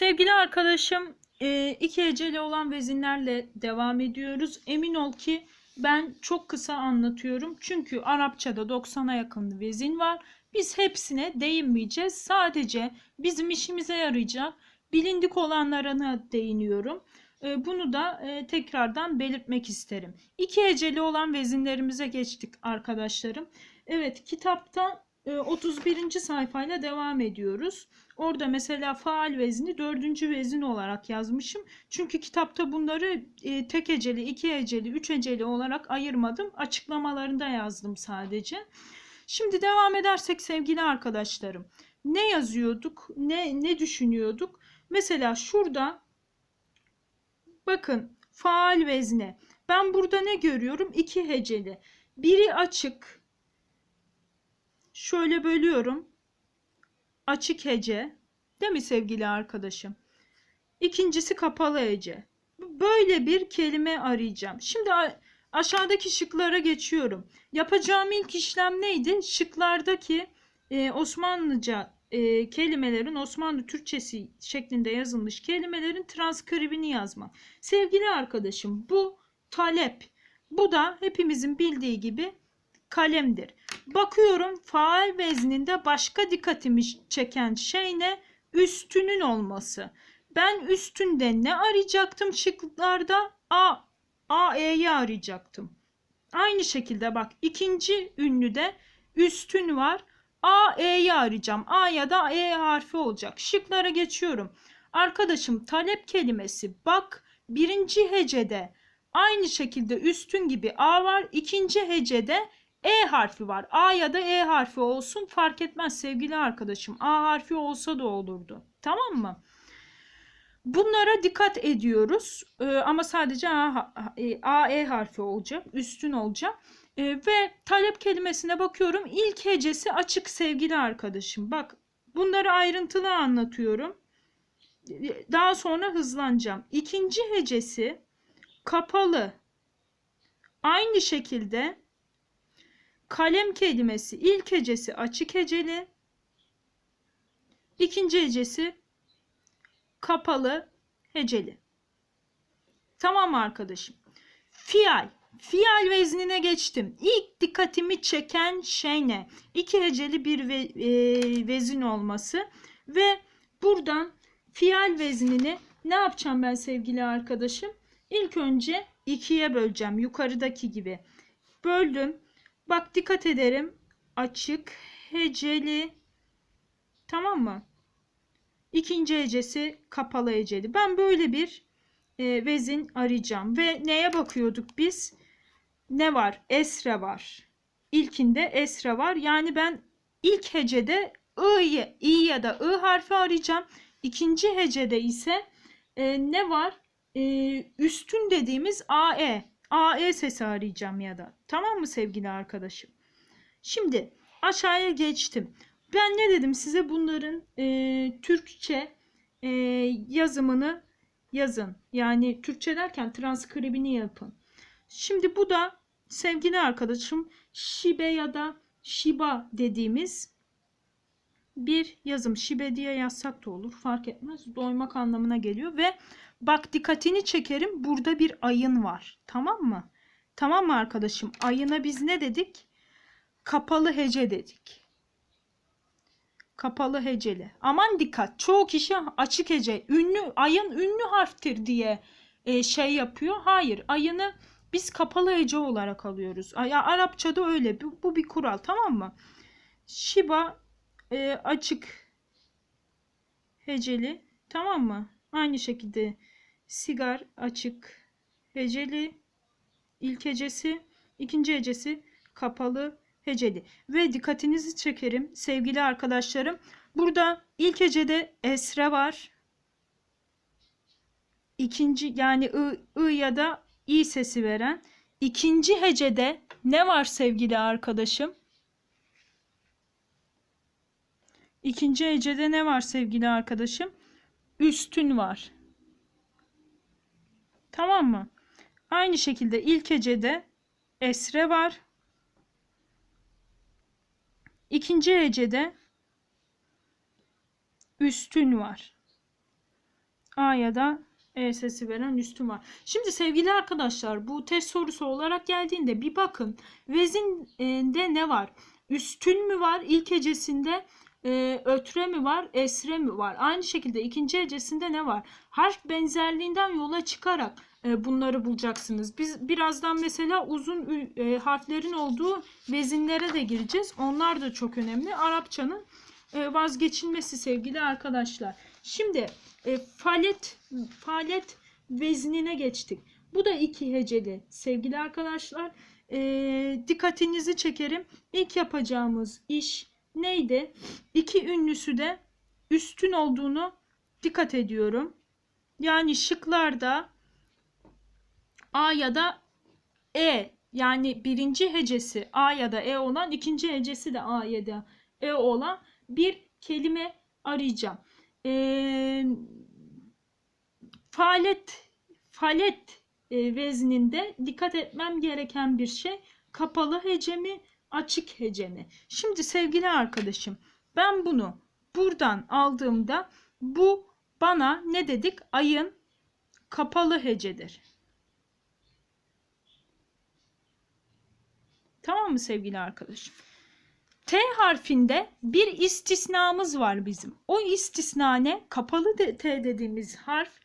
Sevgili arkadaşım, e, iki heceli olan vezinlerle devam ediyoruz. Emin ol ki ben çok kısa anlatıyorum. Çünkü Arapçada 90'a yakın vezin var. Biz hepsine değinmeyeceğiz. Sadece bizim işimize yarayacak bilindik olanlarına değiniyorum. E, Bunu da e, tekrardan belirtmek isterim. İki heceli olan vezinlerimize geçtik arkadaşlarım. Evet kitapta 31. sayfayla devam ediyoruz. Orada mesela faal vezni dördüncü vezin olarak yazmışım. Çünkü kitapta bunları e, tek heceli, iki heceli, üç heceli olarak ayırmadım. Açıklamalarında yazdım sadece. Şimdi devam edersek sevgili arkadaşlarım. Ne yazıyorduk? Ne ne düşünüyorduk? Mesela şurada bakın faal vezne. Ben burada ne görüyorum? İki heceli. Biri açık. Şöyle bölüyorum. Açık hece. Değil mi sevgili arkadaşım? İkincisi kapalı hece. Böyle bir kelime arayacağım. Şimdi aşağıdaki şıklara geçiyorum. Yapacağım ilk işlem neydi? Şıklardaki e, Osmanlıca e, kelimelerin Osmanlı Türkçesi şeklinde yazılmış kelimelerin transkribini yazmak. Sevgili arkadaşım bu talep. Bu da hepimizin bildiği gibi kalemdir. Bakıyorum faal vezninde başka dikkatimi çeken şey ne? Üstünün olması. Ben üstünde ne arayacaktım şıklarda? A, A, E'yi arayacaktım. Aynı şekilde bak ikinci ünlüde üstün var. A, E'yi arayacağım. A ya da E harfi olacak. Şıklara geçiyorum. Arkadaşım talep kelimesi bak birinci hecede aynı şekilde üstün gibi A var. İkinci hecede E harfi var. A ya da E harfi olsun fark etmez sevgili arkadaşım. A harfi olsa da olurdu. Tamam mı? Bunlara dikkat ediyoruz. Ee, ama sadece A, e, A, E harfi olacak. Üstün olacak. Ee, ve talep kelimesine bakıyorum. İlk hecesi açık sevgili arkadaşım. Bak bunları ayrıntılı anlatıyorum. Daha sonra hızlanacağım. İkinci hecesi kapalı. Aynı şekilde kalem kelimesi ilk hecesi açık heceli. İkinci hecesi kapalı heceli. Tamam arkadaşım? Fial. Fial veznine geçtim. İlk dikkatimi çeken şey ne? İki heceli bir ve, e, vezin olması ve buradan fial veznini ne yapacağım ben sevgili arkadaşım? İlk önce ikiye böleceğim yukarıdaki gibi. Böldüm. Bak dikkat ederim. Açık, heceli. Tamam mı? İkinci hecesi kapalı heceli. Ben böyle bir e, vezin arayacağım. Ve neye bakıyorduk biz? Ne var? Esre var. İlkinde esre var. Yani ben ilk hecede i'yi, i ya da i harfi arayacağım. İkinci hecede ise e, ne var? E, üstün dediğimiz ae. Ae sesi arayacağım ya da. Tamam mı sevgili arkadaşım? Şimdi aşağıya geçtim. Ben ne dedim size bunların e, Türkçe e, yazımını yazın. Yani Türkçe derken transkribini yapın. Şimdi bu da sevgili arkadaşım şibe ya da şiba dediğimiz bir yazım. Şibe diye yazsak da olur fark etmez. Doymak anlamına geliyor ve bak dikkatini çekerim burada bir ayın var. Tamam mı? Tamam mı arkadaşım? Ayına biz ne dedik? Kapalı hece dedik kapalı heceli. Aman dikkat çoğu kişi açık hece ünlü ayın ünlü harftir diye e, şey yapıyor. Hayır ayını biz kapalı hece olarak alıyoruz. Ya Arapçada öyle bu, bu bir kural tamam mı? Şiba e, açık heceli tamam mı? Aynı şekilde sigar açık heceli ilk hecesi ikinci hecesi kapalı heceli. Ve dikkatinizi çekerim sevgili arkadaşlarım. Burada ilk hecede esre var. İkinci yani ı, ı ya da i sesi veren. İkinci hecede ne var sevgili arkadaşım? İkinci hecede ne var sevgili arkadaşım? Üstün var. Tamam mı? Aynı şekilde ilk hecede esre var. İkinci hecede üstün var. A ya da E sesi veren üstün var. Şimdi sevgili arkadaşlar bu test sorusu olarak geldiğinde bir bakın. Vezinde ne var? Üstün mü var? İlk hecesinde e, ötre mi var? Esre mi var? Aynı şekilde ikinci hecesinde ne var? Harf benzerliğinden yola çıkarak e, bunları bulacaksınız. Biz birazdan mesela uzun e, harflerin olduğu vezinlere de gireceğiz. Onlar da çok önemli. Arapçanın e, vazgeçilmesi sevgili arkadaşlar. Şimdi e, falet falet veznine geçtik. Bu da iki heceli sevgili arkadaşlar. E, dikkatinizi çekerim. İlk yapacağımız iş neydi? İki ünlüsü de üstün olduğunu dikkat ediyorum. Yani şıklarda A ya da E yani birinci hecesi A ya da E olan ikinci hecesi de A ya da E olan bir kelime arayacağım. Ee, falet falet e, vezninde dikkat etmem gereken bir şey kapalı hece mi açık hece mi? Şimdi sevgili arkadaşım ben bunu buradan aldığımda bu bana ne dedik? Ayın kapalı hecedir. Tamam mı sevgili arkadaşım? T harfinde bir istisnamız var bizim. O istisna ne? Kapalı de- T dediğimiz harf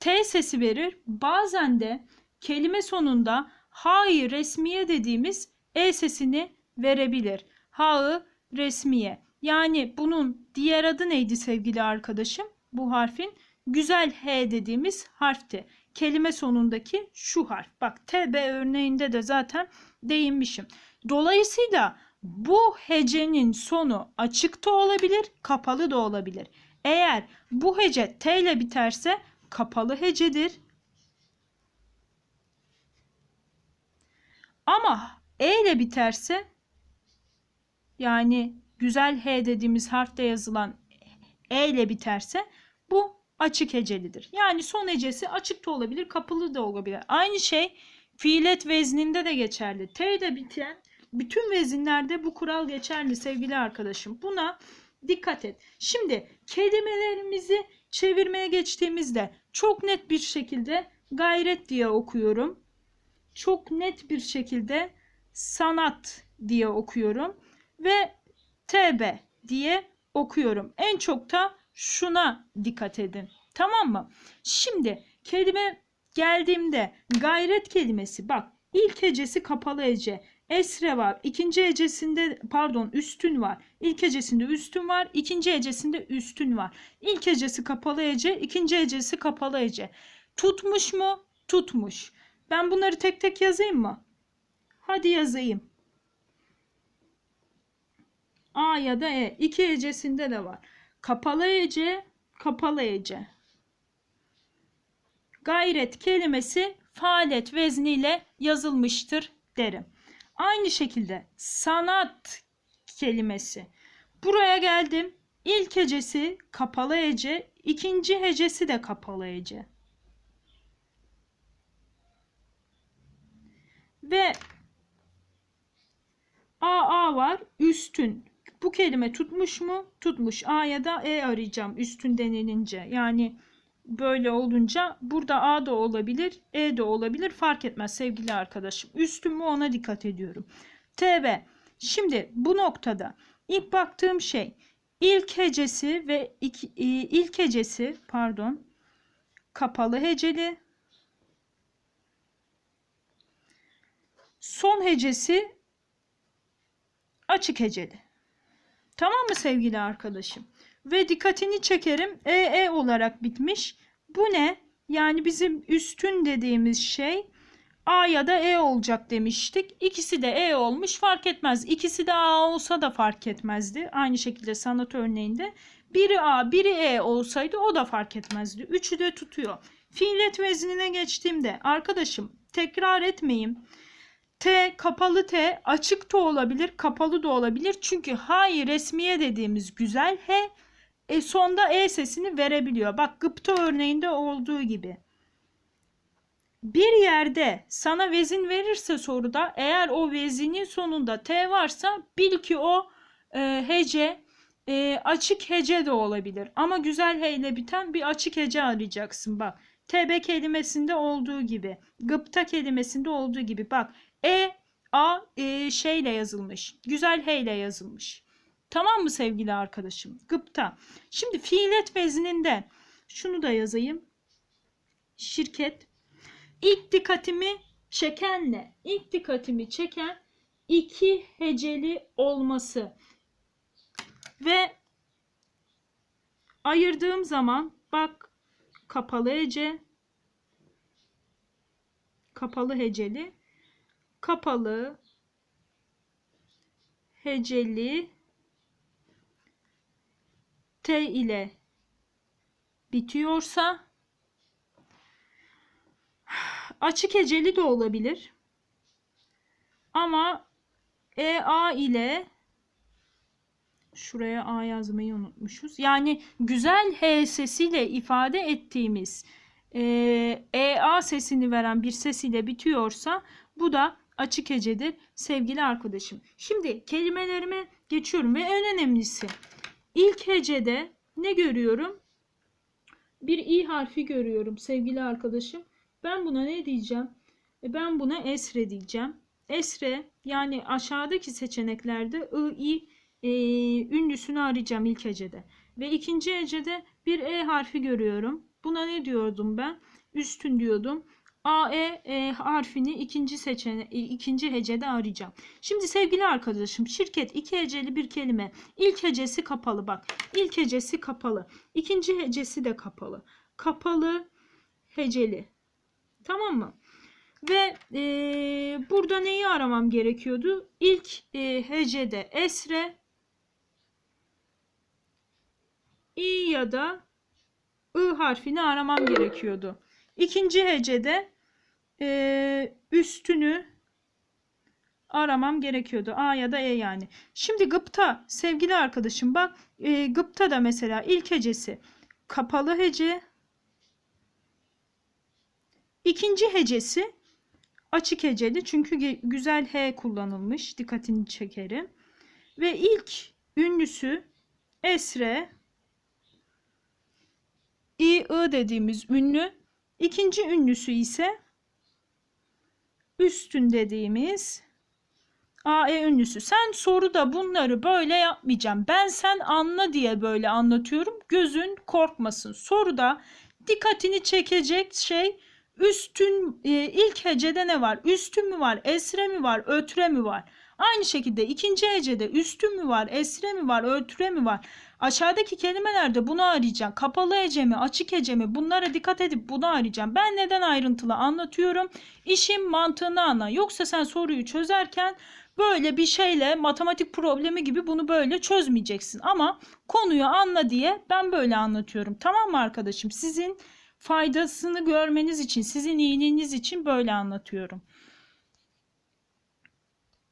T sesi verir. Bazen de kelime sonunda ha'yı resmiye dediğimiz E sesini verebilir. Ha'ı resmiye. Yani bunun diğer adı neydi sevgili arkadaşım? Bu harfin güzel H dediğimiz harfti. Kelime sonundaki şu harf. Bak TB örneğinde de zaten değinmişim. Dolayısıyla bu hecenin sonu açık da olabilir, kapalı da olabilir. Eğer bu hece T ile biterse kapalı hecedir. Ama E ile biterse yani güzel H dediğimiz harfte yazılan E ile biterse bu açık hecelidir. Yani son hecesi açık da olabilir, kapalı da olabilir. Aynı şey fiilet vezninde de geçerli. T ile biten bütün vezinlerde bu kural geçerli sevgili arkadaşım. Buna dikkat et. Şimdi kelimelerimizi çevirmeye geçtiğimizde çok net bir şekilde gayret diye okuyorum. Çok net bir şekilde sanat diye okuyorum ve TB diye okuyorum. En çok da şuna dikkat edin. Tamam mı? Şimdi kelime geldiğimde gayret kelimesi bak ilk hecesi kapalı hece. Esre var. İkinci hecesinde pardon üstün var. İlk hecesinde üstün var. ikinci hecesinde üstün var. İlk hecesi kapalı hece. ikinci hecesi kapalı hece. Tutmuş mu? Tutmuş. Ben bunları tek tek yazayım mı? Hadi yazayım. A ya da E. İki hecesinde de var. Kapalı hece, kapalı hece. Gayret kelimesi faaliyet vezniyle yazılmıştır derim. Aynı şekilde sanat kelimesi. Buraya geldim. İlk hecesi kapalı hece, ikinci hecesi de kapalı hece. Ve AA var, üstün. Bu kelime tutmuş mu? Tutmuş. A ya da E arayacağım üstün denilince. Yani böyle olunca burada A da olabilir, E de olabilir fark etmez sevgili arkadaşım. Üstün mü ona dikkat ediyorum. TB. Şimdi bu noktada ilk baktığım şey ilk hecesi ve iki, e, ilk hecesi pardon kapalı heceli son hecesi açık heceli. Tamam mı sevgili arkadaşım? Ve dikkatini çekerim. EE olarak bitmiş. Bu ne? Yani bizim üstün dediğimiz şey A ya da E olacak demiştik. İkisi de E olmuş fark etmez. İkisi de A olsa da fark etmezdi. Aynı şekilde sanat örneğinde. Biri A biri E olsaydı o da fark etmezdi. Üçü de tutuyor. Fiilet veznine geçtiğimde arkadaşım tekrar etmeyeyim. T kapalı T açık da olabilir, kapalı da olabilir. Çünkü hayır resmiye dediğimiz güzel H e, sonda E sesini verebiliyor. Bak gıpta örneğinde olduğu gibi. Bir yerde sana vezin verirse soruda eğer o vezinin sonunda T varsa bil ki o e, hece e, açık hece de olabilir. Ama güzel he ile biten bir açık hece arayacaksın bak. TB kelimesinde olduğu gibi. Gıpta kelimesinde olduğu gibi. Bak E, A e, şeyle yazılmış. Güzel he ile yazılmış. Tamam mı sevgili arkadaşım? Gıpta. Şimdi fiilet vezninde şunu da yazayım. Şirket. İlk dikkatimi çeken ne? İlk dikkatimi çeken iki heceli olması. Ve ayırdığım zaman bak kapalı hece kapalı heceli kapalı heceli T ile bitiyorsa açık heceli de olabilir. Ama EA ile şuraya A yazmayı unutmuşuz. Yani güzel H sesiyle ifade ettiğimiz e, EA sesini veren bir ses ile bitiyorsa bu da açık hecedir sevgili arkadaşım. Şimdi kelimelerime geçiyorum ve en önemlisi ilk hecede ne görüyorum? Bir i harfi görüyorum sevgili arkadaşım. Ben buna ne diyeceğim? E, Ben buna esre diyeceğim. Esre yani aşağıdaki seçeneklerde i, i e, ünlüsünü arayacağım ilk hecede. Ve ikinci hecede bir e harfi görüyorum. Buna ne diyordum ben? Üstün diyordum. A, E, e harfini ikinci seçene ikinci hecede arayacağım. Şimdi sevgili arkadaşım şirket iki heceli bir kelime. İlk hecesi kapalı bak. İlk hecesi kapalı. İkinci hecesi de kapalı. Kapalı heceli. Tamam mı? Ve e, burada neyi aramam gerekiyordu? İlk e, hecede esre i ya da ı harfini aramam gerekiyordu. İkinci hecede e, üstünü aramam gerekiyordu. A ya da E yani. Şimdi gıpta sevgili arkadaşım bak e, gıpta da mesela ilk hecesi kapalı hece İkinci hecesi açık heceli çünkü güzel H kullanılmış. Dikkatini çekerim. Ve ilk ünlüsü esre i ı dediğimiz ünlü. İkinci ünlüsü ise üstün dediğimiz AE ünlüsü. Sen soruda bunları böyle yapmayacağım. Ben sen anla diye böyle anlatıyorum. Gözün korkmasın. Soruda dikkatini çekecek şey üstün e, ilk hecede ne var? Üstün mü var? Esre mi var? Ötre mi var? Aynı şekilde ikinci hecede üstün mü var? Esre mi var? Ötre mi var? Aşağıdaki kelimelerde bunu arayacağım. Kapalı hece mi? Açık hece mi? Bunlara dikkat edip bunu arayacağım. Ben neden ayrıntılı anlatıyorum? İşin mantığını anla. Yoksa sen soruyu çözerken böyle bir şeyle matematik problemi gibi bunu böyle çözmeyeceksin. Ama konuyu anla diye ben böyle anlatıyorum. Tamam mı arkadaşım? Sizin faydasını görmeniz için, sizin iyiliğiniz için böyle anlatıyorum.